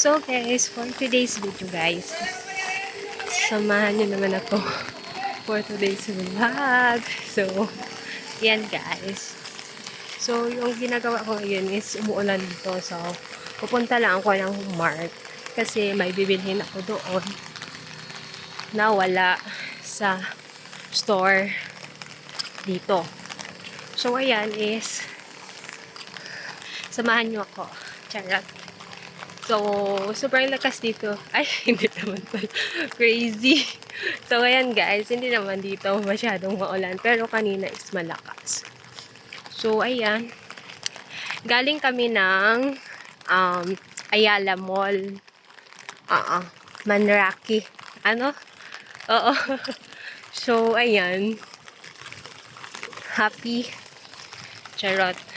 So guys, for today's video guys, samahan nyo naman ako for today's vlog. So, yan guys. So, yung ginagawa ko ngayon is umuulan dito. So, pupunta lang ako ng Mart kasi may bibilhin ako doon na wala sa store dito. So, ayan is samahan nyo ako. Charot. So, sobrang lakas dito. Ay, hindi naman pala. Crazy. So, ayan guys, hindi naman dito masyadong maulan. Pero kanina is malakas. So, ayan. Galing kami ng um, Ayala Mall. Oo. Manraki. Ano? Oo. so, ayan. Happy. Charot.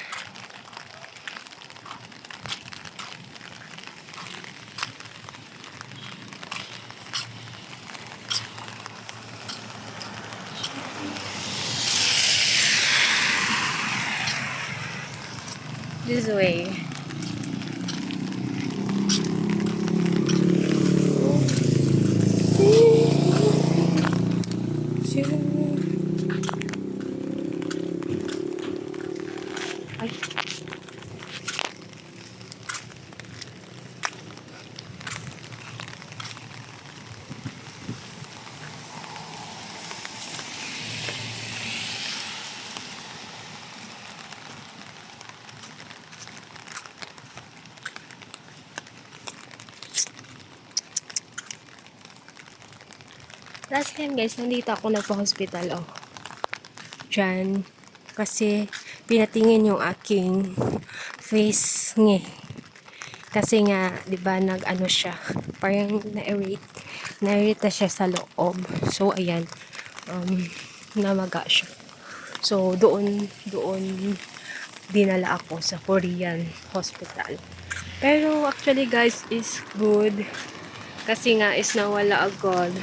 This way. Ay. Last time guys, nandito ako nagpa-hospital oh. Diyan. Kasi pinatingin yung aking face ngi. Kasi nga, di ba, nag-ano siya. Parang na-irate. Na-irita siya sa loob. So, ayan. Um, namaga siya. So, doon, doon, dinala ako sa Korean hospital. Pero, actually, guys, is good. Kasi nga, is nawala agad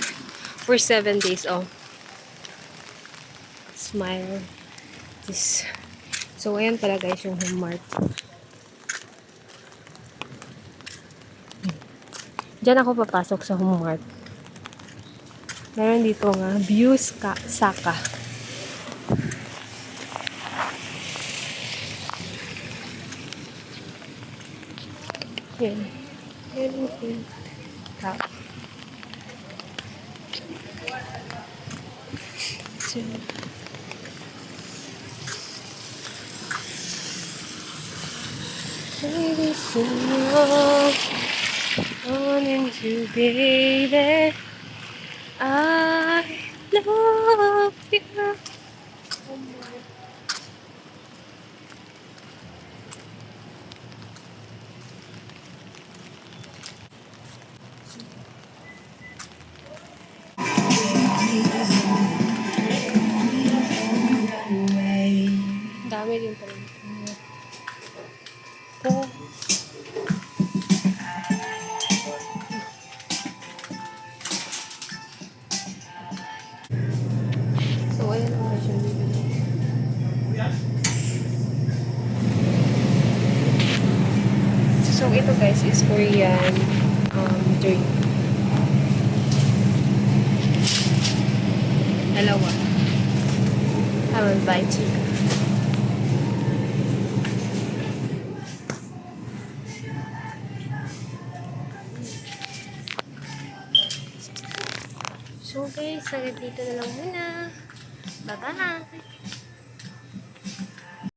for 7 days. Oh. Smile. This. So, ayan pala guys yung homework. Diyan ako papasok sa homework. Meron dito nga, views ka, saka. Yan. Yan, yan. Tao. Baby, someone wanting to be there. I love you. So, ito guys is Korean um, drink. Dalawa. I will buy. So guys, hanggang dito na lang muna. Bye-bye!